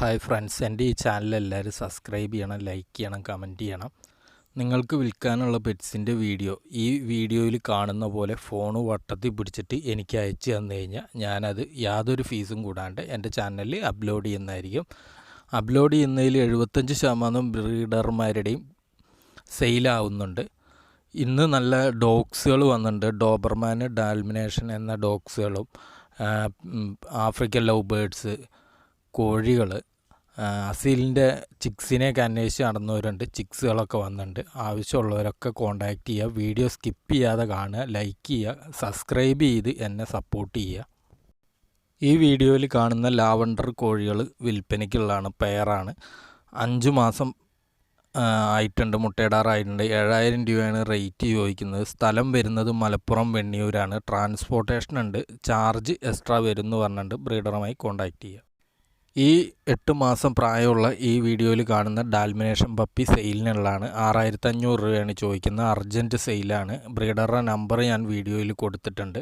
Hi friends എന്റെ ഈ channel എല്ലാവരും സബ്സ്ക്രൈബ് ചെയ്യണം ലൈക്ക് ചെയ്യണം കമന്റ് ചെയ്യണം. നിങ്ങൾക്ക് വിൽക്കാനുള്ള പെറ്റ്സിന്റെ വീഡിയോ ഈ വീഡിയോയിൽ കാണുന്ന പോലെ ഫോണ് വട്ടത്തിൽ പിടിച്ചിട്ട് എനിക്ക് അയച്ചു തന്നു കഴിഞ്ഞാൽ ഞാനത് യാതൊരു ഫീസും കൂടാണ്ട് എന്റെ ചാനലിൽ അപ്ലോഡ് ചെയ്യുന്നതായിരിക്കും. അപ്ലോഡ് ചെയ്യുന്നതിൽ എഴുപത്തഞ്ച് ശതമാനം ബ്രീഡർമാരുടെയും സെയിലാവുന്നുണ്ട് ഇന്ന് നല്ല ഡോഗ്സുകൾ വന്നിട്ടുണ്ട്. ഡോബർമാൻ ഡാൽമിനേഷൻ എന്ന ഡോഗ്സുകളും ആഫ്രിക്കൻ ലവ് ബേഡ്സ് കോഴികൾ അസീലിന്റെ ചിക്സിനെയൊക്കെ അന്വേഷിച്ച് നടന്നവരുണ്ട്. ചിക്സുകളൊക്കെ വന്നിട്ടുണ്ട്. ആവശ്യമുള്ളവരൊക്കെ കോണ്ടാക്ട് ചെയ്യുക. വീഡിയോ സ്കിപ്പ് ചെയ്യാതെ കാണുക ലൈക്ക് ചെയ്യുക സബ്സ്ക്രൈബ് ചെയ്ത് എന്നെ സപ്പോർട്ട് ചെയ്യുക. ഈ വീഡിയോയിൽ കാണുന്ന ലാവണ്ടർ കോഴികൾ വിൽപ്പനയ്ക്കുള്ളതാണ് പെയറാണ്. അഞ്ച് മാസം ആയിട്ടുണ്ട് മുട്ടയിടാറായിട്ടുണ്ട്. ഏഴായിരം രൂപയാണ് റേറ്റ് ചോദിക്കുന്നത്. സ്ഥലം വരുന്നത് മലപ്പുറം വെണ്ണിയൂരാണ്. ട്രാൻസ്പോർട്ടേഷൻ ഉണ്ട്. ചാർജ് എക്സ്ട്രാ വരും എന്ന് പറഞ്ഞിട്ട് ബ്രീഡറുമായി കോണ്ടാക്ട് ചെയ്യുക. ഈ എട്ട് മാസം പ്രായമുള്ള ഈ വീഡിയോയിൽ കാണുന്ന ഡാൽമിനേഷൻ പപ്പി സെയിലിനുള്ളതാണ്. ആറായിരത്തി അഞ്ഞൂറ് രൂപയാണ് ചോദിക്കുന്നത്. അർജന്റ് സെയിലാണ്. ബ്രീഡറുടെ നമ്പർ ഞാൻ വീഡിയോയിൽ കൊടുത്തിട്ടുണ്ട്.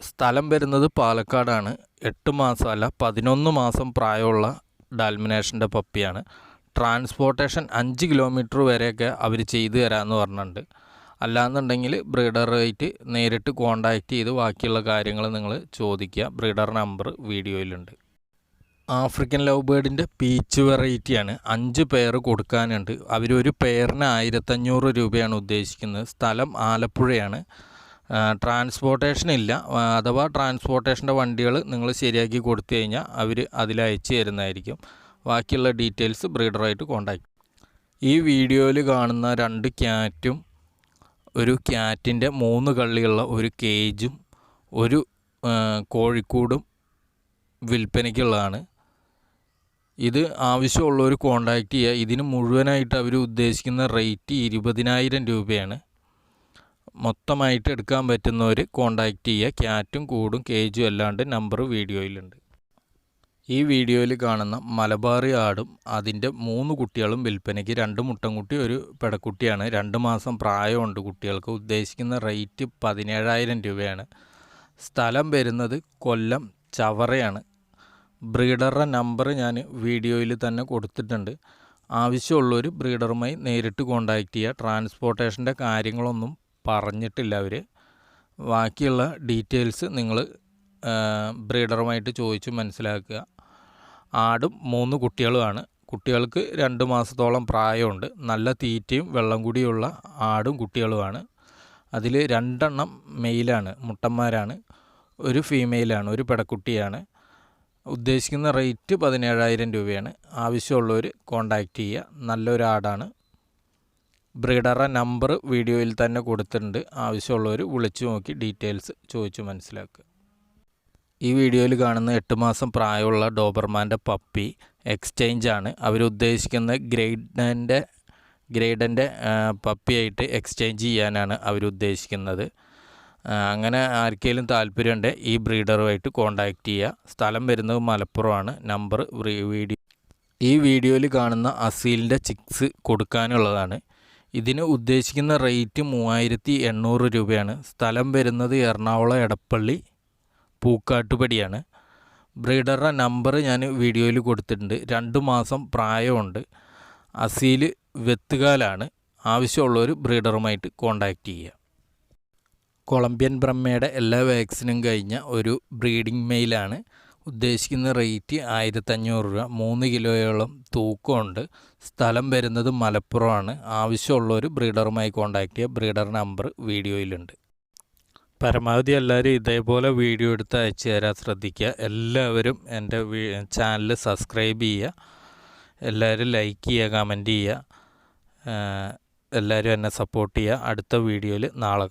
സ്ഥലം വരുന്നത് പാലക്കാടാണ്. എട്ട് മാസമല്ല പതിനൊന്ന് മാസം പ്രായമുള്ള ഡാൽമിനേഷന്റെ പപ്പിയാണ്. ട്രാൻസ്പോർട്ടേഷൻ അഞ്ച് കിലോമീറ്റർ വരെയൊക്കെ അവർ ചെയ്തു തരാമെന്ന് പറഞ്ഞിട്ടുണ്ട്. അല്ലാന്നുണ്ടെങ്കിൽ ബ്രീഡറുമായിട്ട് നേരിട്ട് കോണ്ടാക്റ്റ് ചെയ്ത് ബാക്കിയുള്ള കാര്യങ്ങൾ നിങ്ങൾ ചോദിക്കുക. ബ്രീഡർ നമ്പർ വീഡിയോയിലുണ്ട്. ആഫ്രിക്കൻ ലവ് ബേർഡിന്റെ പീച്ച് വെറൈറ്റിയാണ് അഞ്ച് പെയർ കൊടുക്കാനുണ്ട്. അവരൊരു പെയറിന് ആയിരത്തഞ്ഞൂറ് രൂപയാണ് ഉദ്ദേശിക്കുന്നത്. സ്ഥലം ആലപ്പുഴയാണ്. ട്രാൻസ്പോർട്ടേഷൻ ഇല്ല. അഥവാ ട്രാൻസ്പോർട്ടേഷന്റെ വണ്ടികൾ നിങ്ങൾ ശരിയാക്കി കൊടുത്തു കഴിഞ്ഞാൽ അവർ അതിൽ തരുന്നതായിരിക്കും. ബാക്കിയുള്ള ഡീറ്റെയിൽസ് ബ്രീഡറായിട്ട് കോണ്ടാക്ട് ഈ വീഡിയോയിൽ കാണുന്ന രണ്ട് ക്യാറ്റും ഒരു ക്യാറ്റിന്റെ മൂന്ന് കള്ളിയുള്ള ഒരു കേജും ഒരു കോഴിക്കൂടും വിൽപ്പനയ്ക്കുള്ളതാണ്. ഇത് ആവശ്യമുള്ളവർ കോണ്ടാക്ട് ചെയ്യുക. ഇതിന് മുഴുവനായിട്ട് അവർ ഉദ്ദേശിക്കുന്ന റേറ്റ് ഇരുപതിനായിരം രൂപയാണ്. മൊത്തമായിട്ട് എടുക്കാൻ പറ്റുന്നവർ കോണ്ടാക്ട് ചെയ്യുക. ക്യാറ്റും കൂടും കേജും അല്ലാണ്ട് നമ്പർ വീഡിയോയിലുണ്ട്. ഈ വീഡിയോയിൽ കാണുന്ന മലബാറി ആടും അതിന്റെ മൂന്ന് കുട്ടികളും വിൽപ്പനയ്ക്ക് രണ്ട് മുട്ടൻകുട്ടി ഒരു പെടക്കുട്ടിയാണ്. രണ്ട് മാസം പ്രായമുണ്ട് കുട്ടികൾക്ക്. ഉദ്ദേശിക്കുന്ന റേറ്റ് പതിനേഴായിരം രൂപയാണ്. സ്ഥലം വരുന്നത് കൊല്ലം ചവറയാണ്. ബ്രീഡറുടെ നമ്പർ ഞാൻ വീഡിയോയിൽ തന്നെ കൊടുത്തിട്ടുണ്ട്. ആവശ്യമുള്ളവർ ബ്രീഡറുമായി നേരിട്ട് കോണ്ടാക്ട് ചെയ്യുക. ട്രാൻസ്പോർട്ടേഷന്റെ കാര്യങ്ങളൊന്നും പറഞ്ഞിട്ടില്ല അവർ ബാക്കിയുള്ള ഡീറ്റെയിൽസ് നിങ്ങൾ ബ്രീഡറുമായിട്ട് ചോദിച്ച് മനസ്സിലാക്കുക. ആടും മൂന്ന് കുട്ടികളുമാണ്. കുട്ടികൾക്ക് രണ്ട് മാസത്തോളം പ്രായമുണ്ട്. നല്ല തീറ്റയും വെള്ളം കൂടിയുള്ള ആടും കുട്ടികളുമാണ്. അതിൽ രണ്ടെണ്ണം മെയിലാണ്. മുട്ടന്മാരാണ്. ഒരു ഫീമെയിലാണ്. ഒരു പെടക്കുട്ടിയാണ് ഉദ്ദേശിക്കുന്ന റേറ്റ് പതിനേഴായിരം രൂപയാണ്. ആവശ്യമുള്ളവർ കോണ്ടാക്റ്റ് ചെയ്യുക. നല്ലൊരു ആടാണ്. ബ്രീഡറുടെ നമ്പർ വീഡിയോയിൽ തന്നെ കൊടുത്തിട്ടുണ്ട്. ആവശ്യമുള്ളവർ വിളിച്ചു നോക്കി ഡീറ്റെയിൽസ് ചോദിച്ചു മനസ്സിലാക്കുക. ഈ വീഡിയോയിൽ കാണുന്ന എട്ട് മാസം പ്രായമുള്ള ഡോബർമാന്റെ പപ്പി എക്സ്ചേഞ്ചാണ്. അവരുദ്ദേശിക്കുന്ന ഗ്രേഡന്റെ ഗ്രേഡന്റെ പപ്പിയായിട്ട് എക്സ്ചേഞ്ച് ചെയ്യാനാണ് അവരുദ്ദേശിക്കുന്നത് അങ്ങനെ ആർക്കെങ്കിലും താല്പര്യമുണ്ട് ഈ ബ്രീഡറുമായിട്ട് കോണ്ടാക്ട് ചെയ്യുക സ്ഥലം വരുന്നത് മലപ്പുറമാണ്. നമ്പർ വീഡിയോ ഈ വീഡിയോയിൽ കാണുന്ന അസീലിന്റെ ചിക്സ് കൊടുക്കാനുള്ളതാണ്. ഇതിന് ഉദ്ദേശിക്കുന്ന റേറ്റ് മൂവായിരത്തി എണ്ണൂറ് രൂപയാണ്. സ്ഥലം വരുന്നത് എറണാകുളം എടപ്പള്ളി പൂക്കാട്ടുപടിയാണ്. ബ്രീഡറുടെ നമ്പർ ഞാൻ വീഡിയോയിൽ കൊടുത്തിട്ടുണ്ട്. രണ്ട് മാസം പ്രായമുണ്ട്. അസീൽ വെത്തുകാലാണ്. ആവശ്യമുള്ളവർ ബ്രീഡറുമായിട്ട് കോണ്ടാക്റ്റ് ചെയ്യുക കൊളംബിയൻ ബ്രഹ്മയുടെ എല്ലാ വാക്സിനും കഴിഞ്ഞ ഒരു ബ്രീഡിംഗ് മെയിലാണ്. ഉദ്ദേശിക്കുന്ന റേറ്റ് ആയിരത്തഞ്ഞൂറ് രൂപ. മൂന്ന് കിലോയോളം തൂക്കമുണ്ട്. സ്ഥലം വരുന്നത് മലപ്പുറമാണ്. ആവശ്യമുള്ളവർ ബ്രീഡറുമായി കോൺടാക്ട് ചെയ്യുക ബ്രീഡർ നമ്പർ വീഡിയോയിലുണ്ട്. പരമാവധി എല്ലാവരും ഇതേപോലെ വീഡിയോ എടുത്ത് അയച്ചു തരാൻ ശ്രദ്ധിക്കുക. എല്ലാവരും എന്റെ ചാനൽ സബ്സ്ക്രൈബ് ചെയ്യുക. എല്ലാവരും ലൈക്ക് ചെയ്യുക കമന്റ് ചെയ്യുക. എല്ലാവരും എന്നെ സപ്പോർട്ട് ചെയ്യുക. അടുത്ത വീഡിയോയിൽ നാളെ